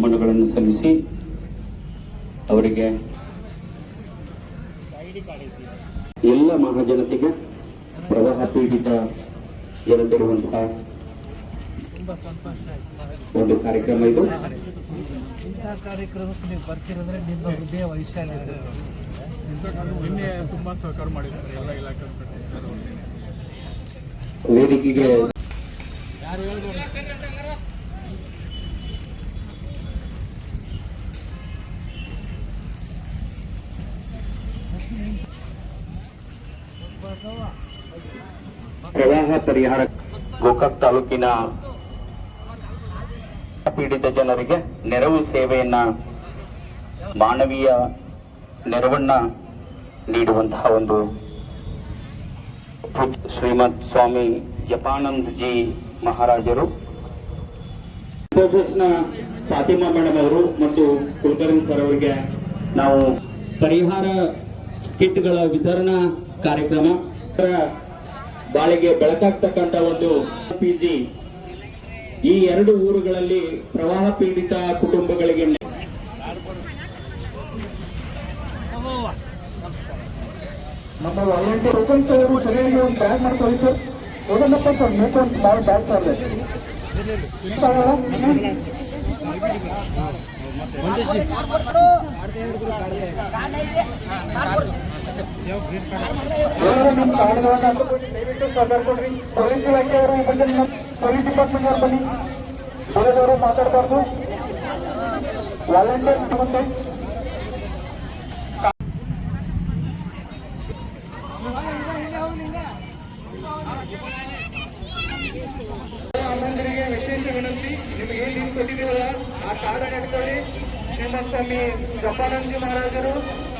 ನಮನಗಳನ್ನು ಸಲ್ಲಿಸಿ ಅವರಿಗೆ ಎಲ್ಲ ಮಹಾಜನತೆಗೆ ಪ್ರವಾಹ ಪೀಡಿತ ಜನತೆರುವಂತಹ ಸಂತೋಷ ಆಯ್ತು ಒಂದು ಕಾರ್ಯಕ್ರಮ ಇದು. ಇಂಥ ಕಾರ್ಯಕ್ರಮಕ್ಕೆ ನೀವು ಬರ್ತಿರಂದ್ರೆ ನಿಮ್ಮ ಹೃದಯ ವೈಶಾಲ್ಯ. ನಿನ್ನೆ ತುಂಬಾ ಸಹಕಾರ ಮಾಡಿದ್ದಾರೆ ಎಲ್ಲ ಇಲಾಖೆ ಸರ್ ವೇದಿಕೆಗೆ ಪ್ರವಾಹ ಪರಿಹಾರ ಗೋಕಾಕ್ ತಾಲೂಕಿನ ಪೀಡಿತ ಜನರಿಗೆ ನೆರವು ಸೇವೆಯನ್ನ ಮಾನವೀಯ ನೆರವನ್ನ ನೀಡುವಂತಹ ಒಂದು ಶ್ರೀಮದ್ ಸ್ವಾಮಿ ಜಪಾನಂದ್ ಜಿ ಮಹಾರಾಜರು ಫಾತಿಮಾ ಮೇಡಮ್ ಅವರು ಮತ್ತು ಕುಲಕರ್ಣಿ ಸರ್ ಅವರಿಗೆ ನಾವು ಪರಿಹಾರ ಕಿಟ್ಗಳ ವಿತರಣಾ ಕಾರ್ಯಕ್ರಮ. ಬಾಳಿಗೆ ಬೆಳಕಾಗ್ತಕ್ಕಂತ ಒಂದು ಪಿಜಿ ಈ ಎರಡು ಊರುಗಳಲ್ಲಿ ಪ್ರವಾಹ ಪೀಡಿತ ಕುಟುಂಬಗಳಿಗೆ ನಮ್ಮ ವಾಲಂಟಿಯರ್ ಅವರು ಸರಿಯಾಗಿ ಒಂದು ಬ್ಯಾಗ್ ಮಾಡ್ಕೊಳ್ಳಿ ಸರ್ ಹೋಗಲ್ಲಪ್ಪ ಸರ್. ಮೇಕ್ ಒಂದು ಸ್ಮಾಲ್ ಬ್ಯಾಗ್ ಸರ್. ದಯವಿಟ್ಟು ಪೊಲೀಸ್ ಇಲಾಖೆಯವರು ಬಂದು ನಿಮ್ಮ ಪೊಲೀಸ್ ಡಿಪಾರ್ಟ್ಮೆಂಟ್ ಅವ್ರು ಬನ್ನಿ ಬೇರೆದವರು ಮಾತಾಡಬಾರ್ದು ವಾಲಂಟಿಯರ್ ನಮಸ್ತೆ ಅಮ್ಮಂದಿರಿಗೆ ವಿಶೇಷ ವಿನಂತಿ ನಿಮಗೆ ಏನು ಲೀವ್ ಕೊಟ್ಟಿದ್ದೀವಲ್ಲ ಆ ಕಾರ್ಡ್ ಇಟ್ಕೊಳ್ಳಿ ನಿಮ್ಮ ಸ್ವಾಮಿ ಜಪಾನಂದಿ ಮಹಾರಾಜರು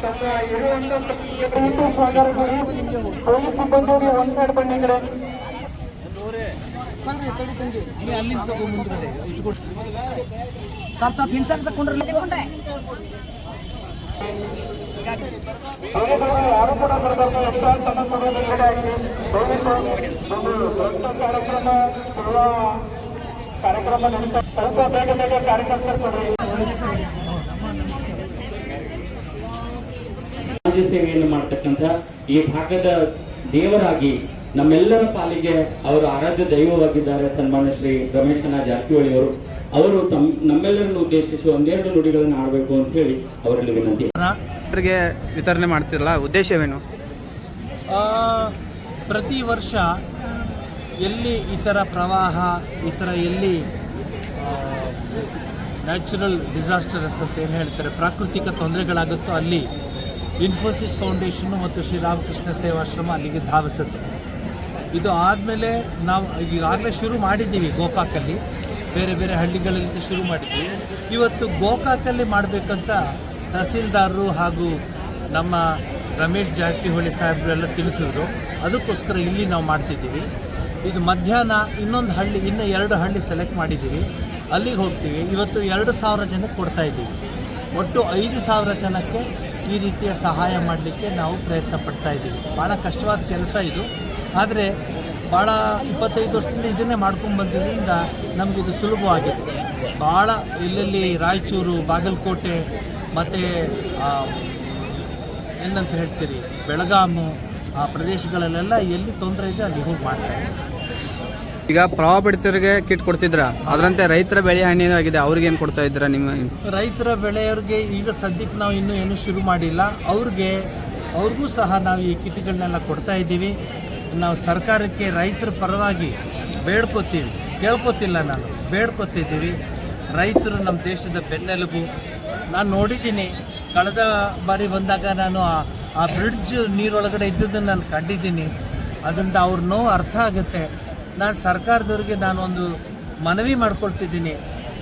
ತಮ್ಮ ಇರುವಂತ ದಯವಿಟ್ಟು ಸಹಕಾರ ಕೊಡಿ ಪೊಲೀಸ್ ಸಿಬ್ಬಂದಿಯವರಿಗೆ ಒಂದ್ ಸೈಡ್ ಬನ್ನಿ ಈ ಕಡೆ ನೀವು ಅಲ್ಲಿಂದ ತಗೊಂಡ್ಬಂದ್ರೆ ಇಟ್ಕೊಟ್ಟು ಸ್ವಲ್ಪ ಸ್ವಲ್ಪ ಹಿಂಸೆ ತಗೊಂಡ್ರೆ ತಗೊಂಡ್ರೆ ಬೇರೆದವರು ಯಾರು ಕೂಡ ಬರಬಾರ್ದು ಎಲ್ಲ ತಮ್ಮ ಸಮಯದಲ್ಲಿ ರೆಡಿ ಆಗಿದೆ ದಯವಿಟ್ಟು ಒಂದು ದೊಡ್ಡ ಕಾರ್ಯಕ್ರಮ ಕೊಡುವ ಕಾರ್ಯಕ್ರಮ ನಡೀತಾ ಸ್ವಲ್ಪ ಬೇಗ ಬೇಗ ಕಾರ್ಯಕರ್ತರು ಕೊಡಿ ಸಮಾಜ ಸೇವೆಯನ್ನು ಮಾಡತಕ್ಕಂಥ ಈ ಭಾಗದ ದೇವರಾಗಿ ನಮ್ಮೆಲ್ಲರ ಪಾಲಿಗೆ ಅವರು ಆರಾಧ್ಯ ದೈವವಾಗಿದ್ದಾರೆ ಸನ್ಮಾನ್ಯ ಶ್ರೀ ರಮೇಶನ ಜಾರಕಿಹೊಳಿ ಅವರು. ಅವರು ತಮ್ಮ ನಮ್ಮೆಲ್ಲರನ್ನು ಉದ್ದೇಶಿಸಿ ಒಂದೆರಡು ನುಡಿಗಳನ್ನು ಆಡಬೇಕು ಅಂತ ಹೇಳಿ ಅವರಲ್ಲಿ ವಿನಂತಿ. ವಿತರಣೆ ಮಾಡ್ತಿರಲ್ಲ ಉದ್ದೇಶವೇನು? ಆ, ಪ್ರತಿ ವರ್ಷ ಎಲ್ಲಿ ಈ ಪ್ರವಾಹ, ಈ ಥರ ಎಲ್ಲಿ ನ್ಯಾಚುರಲ್ ಡಿಸಾಸ್ಟರ್ಸ್ ಅಂತ ಏನು ಹೇಳ್ತಾರೆ, ಪ್ರಾಕೃತಿಕ ತೊಂದರೆಗಳಾಗುತ್ತೋ ಅಲ್ಲಿ ಇನ್ಫೋಸಿಸ್ ಫೌಂಡೇಶನ್ನು ಮತ್ತು ಶ್ರೀರಾಮಕೃಷ್ಣ ಸೇವಾಶ್ರಮ ಅಲ್ಲಿಗೆ ಧಾವಿಸುತ್ತೆ. ಇದು ಆದಮೇಲೆ ನಾವು ಈಗಾಗಲೇ ಶುರು ಮಾಡಿದ್ದೀವಿ ಗೋಕಾಕಲ್ಲಿ. ಬೇರೆ ಬೇರೆ ಹಳ್ಳಿಗಳಲ್ಲಿ ಶುರು ಮಾಡಿದ್ದೀವಿ. ಇವತ್ತು ಗೋಕಾಕಲ್ಲಿ ಮಾಡಬೇಕಂತ ತಹಸೀಲ್ದಾರರು ಹಾಗೂ ನಮ್ಮ ರಮೇಶ್ ಜಾರಕಿಹೊಳಿ ಸಾಹೇಬರೆಲ್ಲ ತಿಳಿಸಿದ್ರು. ಅದಕ್ಕೋಸ್ಕರ ಇಲ್ಲಿ ನಾವು ಮಾಡ್ತಿದ್ದೀವಿ. ಇದು ಮಧ್ಯಾಹ್ನ ಇನ್ನೊಂದು ಹಳ್ಳಿ, ಇನ್ನೂ ಎರಡು ಹಳ್ಳಿ ಸೆಲೆಕ್ಟ್ ಮಾಡಿದ್ದೀವಿ. ಅಲ್ಲಿಗೆ ಹೋಗ್ತೀವಿ. ಇವತ್ತು ಎರಡು ಸಾವಿರ ಜನಕ್ಕೆ ಕೊಡ್ತಾ ಇದ್ದೀವಿ. ಒಟ್ಟು ಐದು ಸಾವಿರ ಜನಕ್ಕೆ ಈ ರೀತಿಯ ಸಹಾಯ ಮಾಡಲಿಕ್ಕೆ ನಾವು ಪ್ರಯತ್ನ ಪಡ್ತಾ ಇದ್ದೀವಿ. ಭಾಳ ಕಷ್ಟವಾದ ಕೆಲಸ ಇದು. ಆದರೆ ಭಾಳ ಇಪ್ಪತ್ತೈದು ವರ್ಷದಿಂದ ಇದನ್ನೇ ಮಾಡ್ಕೊಂಡು ಬಂದಿದ್ದರಿಂದ ನಮಗಿದು ಸುಲಭವಾಗಿದೆ. ಭಾಳ ಇಲ್ಲಲ್ಲಿ ರಾಯಚೂರು, ಬಾಗಲಕೋಟೆ, ಮತ್ತು ಏನಂತ ಹೇಳ್ತೀರಿ, ಬೆಳಗಾಮು, ಆ ಪ್ರದೇಶಗಳಲ್ಲೆಲ್ಲ ಎಲ್ಲಿ ತೊಂದರೆ ಇದೆ ಅಲ್ಲಿ ಹೋಗಿ ಮಾಡ್ತಾ ಇದ್ದೀವಿ. ಈಗ ಪ್ರವಾಹ ಪೀಡಿತರಿಗೆ ಕಿಟ್ ಕೊಡ್ತಿದ್ರ. ಅದರಂತೆ ರೈತರ ಬೆಳೆ ಆಗಿದೆ, ಅವ್ರಿಗೆ ಏನು ಕೊಡ್ತಾ ಇದ್ದೀರಾ ನಿಮ್ಮ ರೈತರ ಬೆಳೆಯವ್ರಿಗೆ ಈಗ ಸದ್ಯಕ್ಕೆ ನಾವು ಇನ್ನೂ ಏನೂ ಶುರು ಮಾಡಿಲ್ಲ. ಅವ್ರಿಗೆ, ಅವ್ರಿಗೂ ಸಹ ನಾವು ಈ ಕಿಟ್ಗಳನ್ನೆಲ್ಲ ಕೊಡ್ತಾ ಇದ್ದೀವಿ. ನಾವು ಸರ್ಕಾರಕ್ಕೆ ರೈತರ ಪರವಾಗಿ ಬೇಡ್ಕೋತೀವಿ. ಕೇಳ್ಕೊತಿಲ್ಲ ನಾನು, ಬೇಡ್ಕೊತಿದ್ದೀವಿ. ರೈತರು ನಮ್ಮ ದೇಶದ ಬೆನ್ನೆಲುಬು. ನಾನು ನೋಡಿದ್ದೀನಿ, ಕಳೆದ ಬಾರಿ ಬಂದಾಗ ನಾನು ಆ- ಆ ಬ್ರಿಡ್ಜ್ ನೀರೊಳಗಡೆ ಇದ್ದದನ್ನು ನಾನು ಕಂಡಿದ್ದೀನಿ. ಅದರಿಂದ ಅವ್ರ ನೋವು ಅರ್ಥ ಆಗುತ್ತೆ. ನಾನು ಸರ್ಕಾರದವ್ರಿಗೆ ನಾನೊಂದು ಮನವಿ ಮಾಡ್ಕೊಳ್ತಿದ್ದೀನಿ.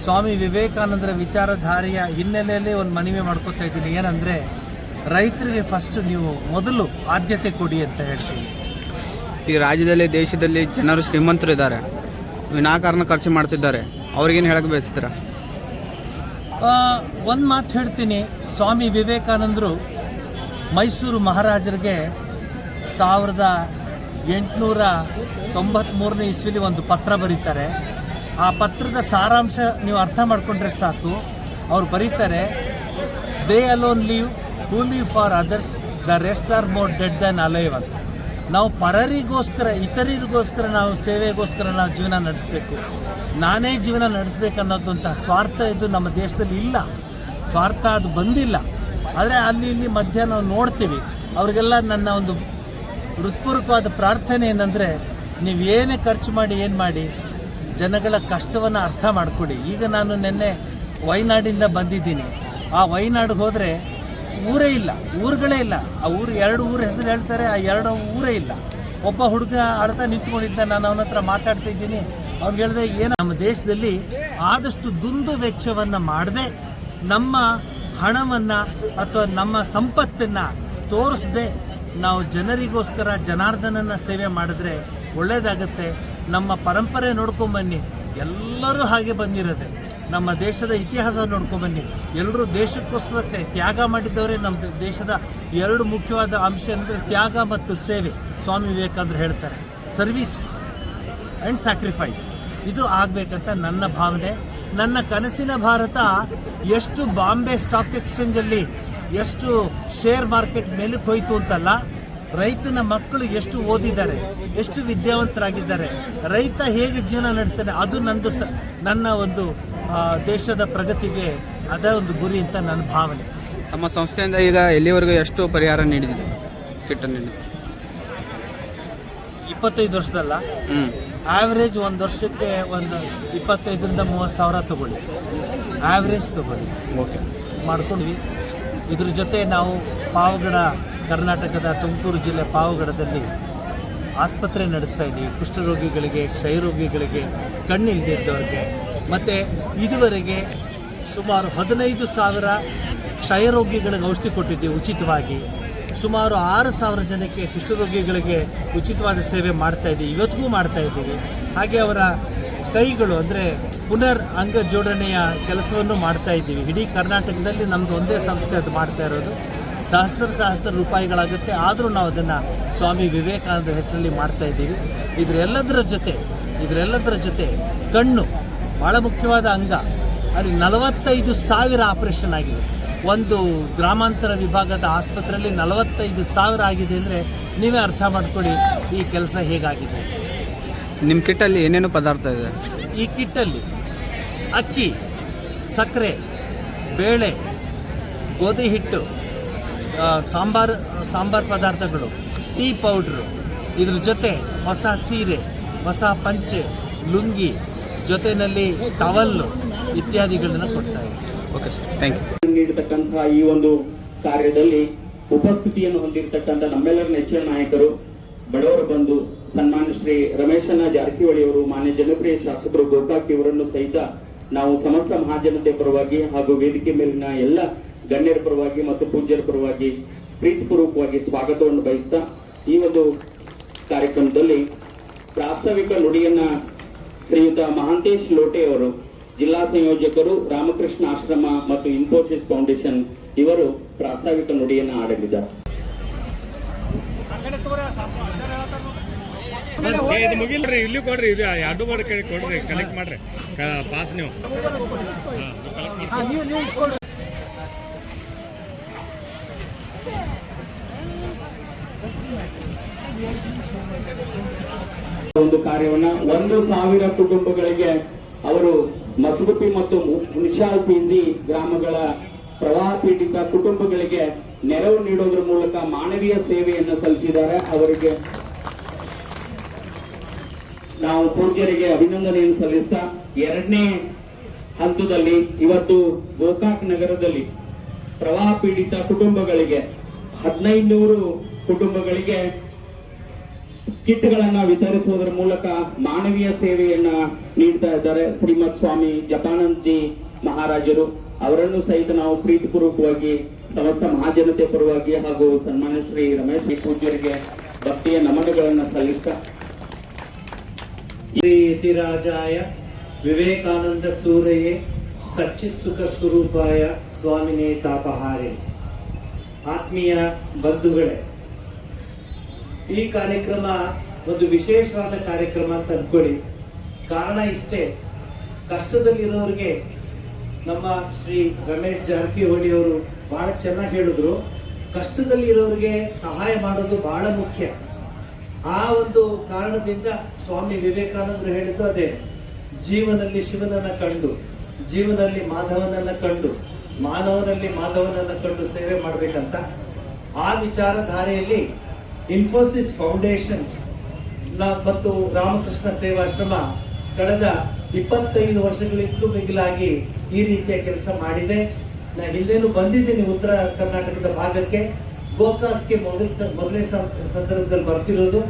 ಸ್ವಾಮಿ ವಿವೇಕಾನಂದರ ವಿಚಾರಧಾರೆಯ ಹಿನ್ನೆಲೆಯಲ್ಲಿ ಒಂದು ಮನವಿ ಮಾಡ್ಕೊತಾ ಇದ್ದೀನಿ. ಏನಂದರೆ ರೈತರಿಗೆ ಫಸ್ಟ್ ನೀವು ಮೊದಲು ಆದ್ಯತೆ ಕೊಡಿ ಅಂತ ಹೇಳ್ತೀನಿ. ಈ ರಾಜ್ಯದಲ್ಲಿ ದೇಶದಲ್ಲಿ ಜನರು ಶ್ರೀಮಂತರು ಇದ್ದಾರೆ ವಿನಾಕಾರಣ ಖರ್ಚು ಮಾಡ್ತಿದ್ದಾರೆ. ಅವ್ರಿಗೇನು ಹೇಳಕ್ಕೆ ಬಯಸ್ತೀರಾ? ಒಂದು ಮಾತು ಹೇಳ್ತೀನಿ. ಸ್ವಾಮಿ ವಿವೇಕಾನಂದರು ಮೈಸೂರು ಮಹಾರಾಜರಿಗೆ ಸಾವಿರದ ಎಂಟುನೂರ ತೊಂಬತ್ತ್ಮೂರನೇ ಇಸ್ವಿಲಿ ಒಂದು ಪತ್ರ ಬರೀತಾರೆ. ಆ ಪತ್ರದ ಸಾರಾಂಶ ನೀವು ಅರ್ಥ ಮಾಡಿಕೊಂಡ್ರೆ ಸಾಕು. ಅವ್ರು ಬರೀತಾರೆ they alone live who live for others the rest are more dead than alive ಅಂತ. ನಾವು ಪರರಿಗೋಸ್ಕರ, ಇತರರಿಗೋಸ್ಕರ ನಾವು ಸೇವೆಗೋಸ್ಕರ ನಾವು ಜೀವನ ನಡೆಸಬೇಕು. ನಾನೇ ಜೀವನ ನಡೆಸಬೇಕು ಅನ್ನೋದಂಥ ಸ್ವಾರ್ಥ ಇದು ನಮ್ಮ ದೇಶದಲ್ಲಿ ಇಲ್ಲ. ಸ್ವಾರ್ಥ ಅದು ಬಂದಿಲ್ಲ. ಆದರೆ ಅಲ್ಲಿ ಇಲ್ಲಿ ಮಧ್ಯ ನಾವು ನೋಡ್ತೀವಿ. ಅವರಿಗೆಲ್ಲ ನನ್ನ ಒಂದು ಹೃತ್ಪೂರ್ವಕವಾದ ಪ್ರಾರ್ಥನೆ ಏನಂದರೆ, ನೀವು ಏನೇ ಖರ್ಚು ಮಾಡಿ, ಏನು ಮಾಡಿ, ಜನಗಳ ಕಷ್ಟವನ್ನು ಅರ್ಥ ಮಾಡಿಕೊಡಿ. ಈಗ ನಾನು ನಿನ್ನೆ ವಯನಾಡಿಂದ ಬಂದಿದ್ದೀನಿ. ಆ ವಯನಾಡಿಗೆ ಹೋದರೆ ಊರೇ ಇಲ್ಲ, ಊರುಗಳೇ ಇಲ್ಲ. ಆ ಊರು, ಎರಡು ಊರು ಹೆಸರು ಹೇಳ್ತಾರೆ, ಆ ಎರಡು ಊರೇ ಇಲ್ಲ. ಒಬ್ಬ ಹುಡುಗ ಅಳ್ತಾ ನಿಂತ್ಕೊಂಡಿದ್ದ, ನಾನು ಅವನ ಹತ್ರ ಮಾತಾಡ್ತಾ ಇದ್ದೀನಿ. ಅವ್ನಿಗೆ ಹೇಳಿದೆ, ಏನು ನಮ್ಮ ದೇಶದಲ್ಲಿ ಆದಷ್ಟು ದುಂದು ವೆಚ್ಚವನ್ನು ಮಾಡದೆ, ನಮ್ಮ ಹಣವನ್ನು ಅಥವಾ ನಮ್ಮ ಸಂಪತ್ತನ್ನು ತೋರಿಸದೆ ನಾವು ಜನರಿಗೋಸ್ಕರ ಜನಾರ್ದನನ ಸೇವೆ ಮಾಡಿದ್ರೆ ಒಳ್ಳೇದಾಗತ್ತೆ. ನಮ್ಮ ಪರಂಪರೆ ನೋಡ್ಕೊಂಬನ್ನಿ ಎಲ್ಲರೂ ಹಾಗೆ ಬಂದಿರೋದೆ. ನಮ್ಮ ದೇಶದ ಇತಿಹಾಸ ನೋಡ್ಕೊಂಬನ್ನಿ ಎಲ್ಲರೂ ದೇಶಕ್ಕೋಸ್ಕರ ತ್ಯಾಗ ಮಾಡಿದ್ದವರೇ ನಮ್ಮ ದೇಶದ ಎರಡು ಮುಖ್ಯವಾದ ಅಂಶ ಅಂದರೆ ತ್ಯಾಗ ಮತ್ತು ಸೇವೆ. ಸ್ವಾಮಿ ವಿವೇಕಾನಂದರು ಹೇಳ್ತಾರೆ. Service and sacrifice. ಇದು ಆಗಬೇಕಂತ ನನ್ನ ಭಾವನೆ. ನನ್ನ ಕನಸಿನ ಭಾರತ ಎಷ್ಟು ಬಾಂಬೆ ಸ್ಟಾಕ್ ಎಕ್ಸ್ಚೇಂಜಲ್ಲಿ ಎಷ್ಟು ಶೇರ್ ಮಾರ್ಕೆಟ್ ಮೇಲಕ್ಕೆ ಹೋಯ್ತು ಅಂತಲ್ಲ ರೈತನ ಮಕ್ಕಳು ಎಷ್ಟು ಓದಿದ್ದಾರೆ ಎಷ್ಟು ವಿದ್ಯಾವಂತರಾಗಿದ್ದಾರೆ ರೈತ ಹೇಗೆ ಜೀವನ ನಡೆಸ್ತಾನೆ ಅದು ನಂದು ಸ ನನ್ನ ಒಂದು ದೇಶದ ಪ್ರಗತಿಗೆ ಅದೇ ಒಂದು ಗುರಿ ಅಂತ ನನ್ನ ಭಾವನೆ. ತಮ್ಮ ಸಂಸ್ಥೆಯಿಂದ ಈಗ ಎಲ್ಲಿವರೆಗೂ ಎಷ್ಟು ಪರಿಹಾರ ನೀಡಿದೆ ಕಿಟ್ ನೀಡಿದೆ ಇಪ್ಪತ್ತೈದು ವರ್ಷದಲ್ಲ? ಹ್ಞೂ ಆವ್ರೇಜ್ ಒಂದು ವರ್ಷಕ್ಕೆ ಒಂದು ಇಪ್ಪತ್ತೈದರಿಂದ ಮೂವತ್ತು ಸಾವಿರ ತಗೊಳ್ಳಿ. ಆವ್ರೇಜ್ ತಗೊಳ್ಳಿ. ಓಕೆ ಮಾಡ್ಕೊಂಡ್ವಿ. ಇದ್ರ ಜೊತೆ ನಾವು ಪಾವಗಡ ಕರ್ನಾಟಕದ ತುಮಕೂರು ಜಿಲ್ಲೆ ಪಾವಗಡದಲ್ಲಿ ಆಸ್ಪತ್ರೆ ನಡೆಸ್ತಾ ಇದ್ದೀವಿ. ಕುಷ್ಠರೋಗಿಗಳಿಗೆ, ಕ್ಷಯರೋಗಿಗಳಿಗೆ ಕಣ್ಣಿಲ್ದಿದ್ದವ್ರಿಗೆ ಮತ್ತು ಇದುವರೆಗೆ ಸುಮಾರು ಹದಿನೈದು ಸಾವಿರ ಕ್ಷಯರೋಗಿಗಳಿಗೆ ಔಷಧಿ ಕೊಟ್ಟಿದ್ದೀವಿ ಉಚಿತವಾಗಿ. ಸುಮಾರು ಆರು ಸಾವಿರ ಜನಕ್ಕೆ ಕುಷ್ಠರೋಗಿಗಳಿಗೆ ಉಚಿತವಾದ ಸೇವೆ ಮಾಡ್ತಾ ಇದ್ದೀವಿ. ಇವತ್ತಿಗೂ ಮಾಡ್ತಾ ಇದ್ದೀವಿ. ಹಾಗೆ ಅವರ ಕೈಗಳು ಅಂದರೆ ಪುನರ್ ಅಂಗ ಜೋಡಣೆಯ ಕೆಲಸವನ್ನು ಮಾಡ್ತಾ ಇದ್ದೀವಿ. ಇಡೀ ಕರ್ನಾಟಕದಲ್ಲಿ ನಮ್ದು ಒಂದೇ ಸಂಸ್ಥೆ ಅದು ಮಾಡ್ತಾ ಇರೋದು. ಸಹಸ್ರ ಸಹಸ್ರ ರೂಪಾಯಿಗಳಾಗುತ್ತೆ. ಆದರೂ ನಾವು ಅದನ್ನು ಸ್ವಾಮಿ ವಿವೇಕಾನಂದ ಹೆಸರಲ್ಲಿ ಮಾಡ್ತಾ ಇದ್ದೀವಿ. ಇದರೆಲ್ಲದರ ಜೊತೆ ಇದರೆಲ್ಲದರ ಜೊತೆ ಕಣ್ಣು ಭಾಳ ಮುಖ್ಯವಾದ ಅಂಗ. ಅಲ್ಲಿ ನಲವತ್ತೈದು ಸಾವಿರ ಆಪರೇಷನ್ ಆಗಿದೆ. ಒಂದು ಗ್ರಾಮಾಂತರ ವಿಭಾಗದ ಆಸ್ಪತ್ರೆಯಲ್ಲಿ ನಲವತ್ತೈದು ಸಾವಿರ ಆಗಿದೆ ಅಂದರೆ ನೀವೇ ಅರ್ಥ ಮಾಡ್ಕೊಳ್ಳಿ ಈ ಕೆಲಸ ಹೇಗಾಗಿದೆ. ನಿಮ್ಮ ಕಿಟ್ಟಲ್ಲಿ ಏನೇನು ಪದಾರ್ಥ ಇದೆ? ಈ ಕಿಟ್ಟಲ್ಲಿ ಅಕ್ಕಿ ಸಕ್ಕರೆ ಬೇಳೆ ಗೋಧಿ ಹಿಟ್ಟು ಸಾಂಬಾರು ಸಾಂಬಾರು ಪದಾರ್ಥಗಳು ಟೀ ಪೌಡ್ರು. ಇದ್ರ ಜೊತೆ ಹೊಸ ಸೀರೆ ಹೊಸ ಪಂಚೆ ಲುಂಗಿ ಜೊತೆಯಲ್ಲಿ ಟವಲ್ಲು ಇತ್ಯಾದಿಗಳನ್ನು ಕೊಡ್ತಾರೆ ಓಕೆ ಸರ್ ಥ್ಯಾಂಕ್ ಯು ನೀಡತಕ್ಕಂತಹ ಈ ಒಂದು ಕಾರ್ಯದಲ್ಲಿ ಉಪಸ್ಥಿತಿಯನ್ನು ಹೊಂದಿರತಕ್ಕಂಥ ನಮ್ಮೆಲ್ಲರ ನೆಚ್ಚಿನ ನಾಯಕರು ಬಡವರ ಬಂದು ಸನ್ಮಾನ್ಯ ಶ್ರೀ ರಮೇಶನ ಜಾರಕಿಹೊಳಿ ಅವರು ಮಾನ್ಯ ಜನಪ್ರಿಯ ಶಾಸಕರು ಗೋಕಾಕಿ ಇವರನ್ನು ಸಹಿತ ನಾವು ಸಮಸ್ತ ಮಹಾಜನತೆ ಪರವಾಗಿ ಹಾಗೂ ವೇದಿಕೆ ಮೇಲಿನ ಎಲ್ಲ ಗಣ್ಯರ ಪರವಾಗಿ ಮತ್ತು ಪೂಜ್ಯರ ಪರವಾಗಿ ಪ್ರೀತಿಪೂರ್ವಕವಾಗಿ ಸ್ವಾಗತವನ್ನು ಬಯಸ್ತಾ ಈ ಒಂದು ಕಾರ್ಯಕ್ರಮದಲ್ಲಿ ಪ್ರಾಸ್ತಾವಿಕ ನುಡಿಯನ್ನ ಶ್ರೀಯುತ ಮಹಾಂತೇಶ್ ಲೋಟೆ ಅವರು, ಜಿಲ್ಲಾ ಸಂಯೋಜಕರು ರಾಮಕೃಷ್ಣ ಆಶ್ರಮ ಮತ್ತು ಇನ್ಫೋಸಿಸ್ ಫೌಂಡೇಶನ್ ಇವರು ಪ್ರಾಸ್ತಾವಿಕ ನುಡಿಯನ್ನ ಆಡಲಿದ್ದಾರೆ. ಇದು ಮುಗಿಲ್ರಿ ಇಲ್ಲಿ ಕೊಡ್ರಿ ಇದು ಎರಡು ಮಾಡಿ ಕೊಡ್ರಿ ಕಲೆಕ್ಟ್ ಮಾಡ್ರಿ. ಪಾಸ್ ನೀವು. ಒಂದು ಕಾರ್ಯವನ್ನ ಒಂದು ಸಾವಿರ ಕುಟುಂಬಗಳಿಗೆ ಅವರು ಮಸಗುಪಿ ಮತ್ತು ಹುಣಸಾಲ್ ಪಿಜಿ ಗ್ರಾಮಗಳ ಪ್ರವಾಹ ಪೀಡಿತ ಕುಟುಂಬಗಳಿಗೆ ನೆರವು ನೀಡೋದ್ರ ಮೂಲಕ ಮಾನವೀಯ ಸೇವೆಯನ್ನು ಸಲ್ಲಿಸಿದ್ದಾರೆ. ಅವರಿಗೆ ನಾವು ಪೂಜ್ಯರಿಗೆ ಅಭಿನಂದನೆಯನ್ನು ಸಲ್ಲಿಸ್ತಾ ಎರಡನೇ ಹಂತದಲ್ಲಿ ಇವತ್ತು ಗೋಕಾಕ್ ನಗರದಲ್ಲಿ ಪ್ರವಾಹ ಪೀಡಿತ ಕುಟುಂಬಗಳಿಗೆ, ಹದಿನೈದುನೂರು ಕುಟುಂಬಗಳಿಗೆ ಕಿಟ್ಗಳನ್ನ ವಿತರಿಸುವುದರ ಮೂಲಕ ಮಾನವೀಯ ಸೇವೆಯನ್ನ ನೀಡ್ತಾ ಇದ್ದಾರೆ ಶ್ರೀಮತ್ ಸ್ವಾಮಿ ಜಪಾನಂದ್ಜಿ ಮಹಾರಾಜರು. ಅವರನ್ನು ಸಹಿತ ನಾವು ಪ್ರೀತಿಪೂರ್ವಕವಾಗಿ, ಸಮಸ್ತ ಮಹಾಜನತೆ ಪರವಾಗಿ ಹಾಗೂ ಸನ್ಮಾನ್ಯ ಶ್ರೀ ರಮೇಶ್ ಪೂಜ್ಯರಿಗೆ ಭಕ್ತಿಯ ನಮನಗಳನ್ನ ಸಲ್ಲಿಸ್ತಾ ಯತಿರಾಜಾಯ ವಿವೇಕಾನಂದ ಸೂರಯೇ ಸಚ್ಚಿತ್ಸುಖ ಸ್ವರೂಪಾಯ ಸ್ವಾಮಿನೇ ತಾಪಹಾರೆ. ಆತ್ಮೀಯ ಬಂಧುಗಳೇ, ಈ ಕಾರ್ಯಕ್ರಮ ಒಂದು ವಿಶೇಷವಾದ ಕಾರ್ಯಕ್ರಮ ಅಂತ ಅನ್ಕೊಳ್ಳಿ ಕಾರಣ ಇಷ್ಟೇ, ಕಷ್ಟದಲ್ಲಿರೋರಿಗೆ ನಮ್ಮ ಶ್ರೀ ರಮೇಶ್ ಜಾರಕಿಹೊಳಿ ಅವರು ಬಹಳ ಚೆನ್ನಾಗಿ ಹೇಳಿದ್ರು. ಕಷ್ಟದಲ್ಲಿರೋರಿಗೆ ಸಹಾಯ ಮಾಡೋದು ಬಹಳ ಮುಖ್ಯ. ಆ ಒಂದು ಕಾರಣದಿಂದ ಸ್ವಾಮಿ ವಿವೇಕಾನಂದರು ಹೇಳಿದ್ದು ಅದೇ. ಜೀವನಲ್ಲಿ ಶಿವನನ್ನ ಕಂಡು, ಜೀವನಲ್ಲಿ ಮಾಧವನನ್ನ ಕಂಡು, ಮಾನವನಲ್ಲಿ ಮಾಧವನನ್ನ ಕಂಡು ಸೇವೆ ಮಾಡಬೇಕಂತ ಆ ವಿಚಾರಧಾರೆಯಲ್ಲಿ ಇನ್ಫೋಸಿಸ್ ಫೌಂಡೇಶನ್ ಮತ್ತು ರಾಮಕೃಷ್ಣ ಸೇವಾಶ್ರಮ ಕಳೆದ ಇಪ್ಪತ್ತೈದು ವರ್ಷಗಳಿಗೂ ಮಿಗಿಲಾಗಿ ಈ ರೀತಿಯ ಕೆಲಸ ಮಾಡಿದೆ. ನಾ ಹಿಂದೆನೂ ಬಂದಿದ್ದೀನಿ ಉತ್ತರ ಕರ್ನಾಟಕದ ಭಾಗಕ್ಕೆ. ಗೋಕಾಕ್ಗೆ ಮೊದಲ ಮೊದಲನೇ ಸಂದರ್ಭದಲ್ಲಿ ಬರ್ತಿರೋದು,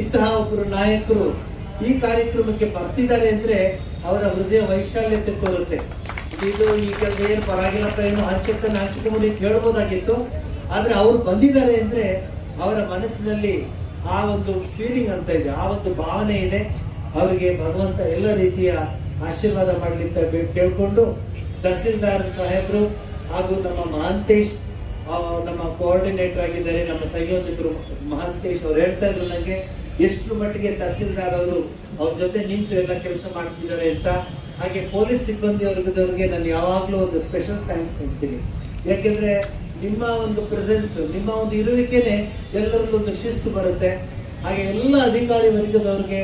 ಇಂತಹ ಒಬ್ಬರು ನಾಯಕರು ಈ ಕಾರ್ಯಕ್ರಮಕ್ಕೆ ಬರ್ತಿದ್ದಾರೆ ಅಂದ್ರೆ ಅವರ ಹೃದಯ ವೈಶಾಲ್ಯತೆ ತೋರುತ್ತೆ ಇದು ಈ ಕೆಲಸ ಏನು ಪರವಾಗಿಲ್ಲಪ್ಪ, ಏನು ಹಂಚಕ್ಕನ್ನು ಹಂಚಿಕೊಂಡು ಅಂತ ಹೇಳ್ಬೋದಾಗಿತ್ತು. ಆದರೆ ಅವರು ಬಂದಿದ್ದಾರೆ ಅಂದ್ರೆ ಅವರ ಮನಸ್ಸಿನಲ್ಲಿ ಆ ಒಂದು ಫೀಲಿಂಗ್ ಅಂತ ಇದೆ, ಆ ಒಂದು ಭಾವನೆ ಇದೆ. ಅವರಿಗೆ ಭಗವಂತ ಎಲ್ಲ ರೀತಿಯ ಆಶೀರ್ವಾದ ಮಾಡಲಿ ಅಂತ ಕೇಳಿಕೊಂಡು ತಹಸೀಲ್ದಾರ್ ಸಾಹೇಬರು ಹಾಗೂ ನಮ್ಮ ಮಹಾಂತೇಶ್ ನಮ್ಮ ಕೋಆರ್ಡಿನೇಟರ್ ಆಗಿದ್ದಾರೆ, ನಮ್ಮ ಸಂಯೋಜಕರು ಮಹಂತೇಶ್ ಅವ್ರು ಹೇಳ್ತಾ ಇದ್ರು ನನಗೆ ಎಷ್ಟು ಮಟ್ಟಿಗೆ ತಹಸೀಲ್ದಾರ್ ಅವರು ಅವ್ರ ಜೊತೆ ನಿಂತು ಎಲ್ಲ ಕೆಲಸ ಮಾಡ್ತಿದ್ದಾರೆ ಅಂತ. ಹಾಗೆ ಪೊಲೀಸ್ ಸಿಬ್ಬಂದಿ ವರ್ಗದವ್ರಿಗೆ ನಾನು ಯಾವಾಗಲೂ ಒಂದು ಸ್ಪೆಷಲ್ ಥ್ಯಾಂಕ್ಸ್ ಹೇಳ್ತೀನಿ. ಯಾಕೆಂದ್ರೆ ನಿಮ್ಮ ಒಂದು ಪ್ರೆಸೆನ್ಸ್ ನಿಮ್ಮ ಒಂದು ಇರುವಿಕೆನೆ ಎಲ್ಲರಿಗೂ ಒಂದು ಶಿಸ್ತು ಬರುತ್ತೆ. ಹಾಗೆ ಎಲ್ಲ ಅಧಿಕಾರಿ ವರ್ಗದವ್ರಿಗೆ,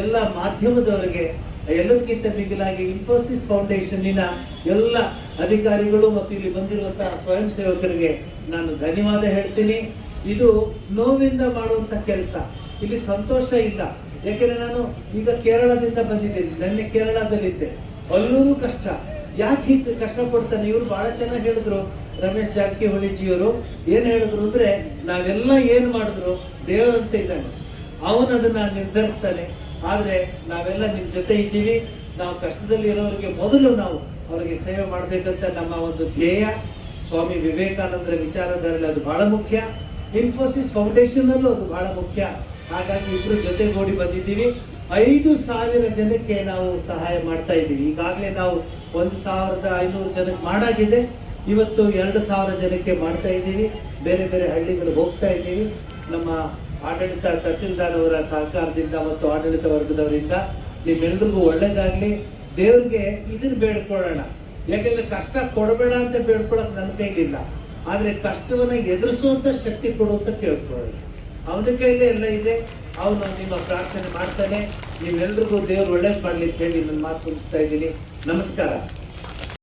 ಎಲ್ಲ ಮಾಧ್ಯಮದವರಿಗೆ ಎಲ್ಲದಕ್ಕಿಂತ ಮಿಗಿಲಾಗಿ ಇನ್ಫೋಸಿಸ್ ಫೌಂಡೇಶನ್ನಿನ ಎಲ್ಲ ಅಧಿಕಾರಿಗಳು ಮತ್ತು ಇಲ್ಲಿ ಬಂದಿರುವಂತಹ ಸ್ವಯಂ ಸೇವಕರಿಗೆ ನಾನು ಧನ್ಯವಾದ ಹೇಳ್ತೀನಿ. ಇದು ನೋವಿಂದ ಮಾಡುವಂತ ಕೆಲಸ. ಇಲ್ಲಿ ಸಂತೋಷ ಇಲ್ಲ. ಯಾಕೆಂದ್ರೆ ನಾನು ಈಗ ಕೇರಳದಿಂದ ಬಂದಿದ್ದೀನಿ. ನನ್ನ ಕೇರಳದಲ್ಲಿದ್ದೆ. ಅಲ್ಲೂ ಕಷ್ಟ. ಯಾಕೆ ಹೀಗೆ ಕಷ್ಟಪಡ್ತಾನೆ ಇವರು ಬಹಳ ಚೆನ್ನಾಗಿ ಹೇಳಿದ್ರು ರಮೇಶ್ ಜಾರಕಿಹೊಳಿ ಜಿಯವರು. ಏನ್ ಹೇಳಿದ್ರು ಅಂದ್ರೆ, ನಾವೆಲ್ಲ ಏನು ಮಾಡಿದ್ರು ದೇವರಂತ ಇದ್ದಾನೆ. ಅವನು ಅದನ್ನ ನಿರ್ಧರಿಸ್ತಾನೆ. ಆದ್ರೆ ನಾವೆಲ್ಲ ನಿಮ್ಮ ಜೊತೆ ಇದ್ದೀವಿ. ನಾವು ಕಷ್ಟದಲ್ಲಿ ಇರೋರಿಗೆ ಮೊದಲು ನಾವು ಅವರಿಗೆ ಸೇವೆ ಮಾಡಬೇಕಂತ ನಮ್ಮ ಒಂದು ಧ್ಯೇಯ. ಸ್ವಾಮಿ ವಿವೇಕಾನಂದರ ವಿಚಾರಧಾರೆಯಲ್ಲಿ ಅದು ಬಹಳ ಮುಖ್ಯ. ಇನ್ಫೋಸಿಸ್ ಫೌಂಡೇಶನ್ ಅಲ್ಲೂ ಅದು ಬಹಳ ಮುಖ್ಯ. ಹಾಗಾಗಿ ಇಬ್ಬರು ಜೊತೆ ನೋಡಿ ಬಂದಿದ್ದೀವಿ. ಐದು ಸಾವಿರ ಜನಕ್ಕೆ ನಾವು ಸಹಾಯ ಮಾಡ್ತಾ ಇದ್ದೀವಿ. ಈಗಾಗಲೇ ನಾವು ಒಂದು ಸಾವಿರದ ಐನೂರು ಜನಕ್ಕೆ ಮಾಡಾಗಿದೆ. ಇವತ್ತು ಎರಡು ಸಾವಿರ ಜನಕ್ಕೆ ಮಾಡ್ತಾ ಇದ್ದೀವಿ. ಬೇರೆ ಬೇರೆ ಹಳ್ಳಿಗಳಿಗೆ ಹೋಗ್ತಾ ಇದ್ದೀವಿ. ನಮ್ಮ ಆಡಳಿತ ತಹಸೀಲ್ದಾರ್ ಅವರ ಸಹಕಾರದಿಂದ ಮತ್ತು ಆಡಳಿತ ವರ್ಗದವರಿಂದ ನಿಮ್ಮೆಲ್ರಿಗೂ ಒಳ್ಳೇದಾಗ್ಲಿ. ದೇವ್ರಿಗೆ ಇದನ್ನ ಬೇಡ್ಕೊಳ್ಳೋಣ. ಯಾಕೆಂದ್ರೆ ಕಷ್ಟ ಕೊಡಬೇಡ ಅಂತ ಬೇಡ್ಕೊಳ್ಳೋಕೆ ನನ್ನ ಕೈಗಿಲ್ಲ ಆದ್ರೆ ಕಷ್ಟವನ್ನ ಎದುರಿಸುವಂತ ಶಕ್ತಿ ಕೊಡುವಂತ ಕೇಳ್ಕೊಳ್ಳೋಣ ಅವನ ಕೈಲೇ ಎಲ್ಲ ಇದೆ. ಅವನು ನಿಮ್ಮ ಪ್ರಾರ್ಥನೆ ಮಾಡ್ತಾನೆ. ನೀವೆಲ್ರಿಗೂ ದೇವ್ರು ಒಳ್ಳೇದು ಮಾಡ್ಲಿಕ್ಕೆ ಹೇಳಿ ನನ್ನ ಮಾತು ಮುಗಿಸ್ತಾ ಇದ್ದೀನಿ. ನಮಸ್ಕಾರ.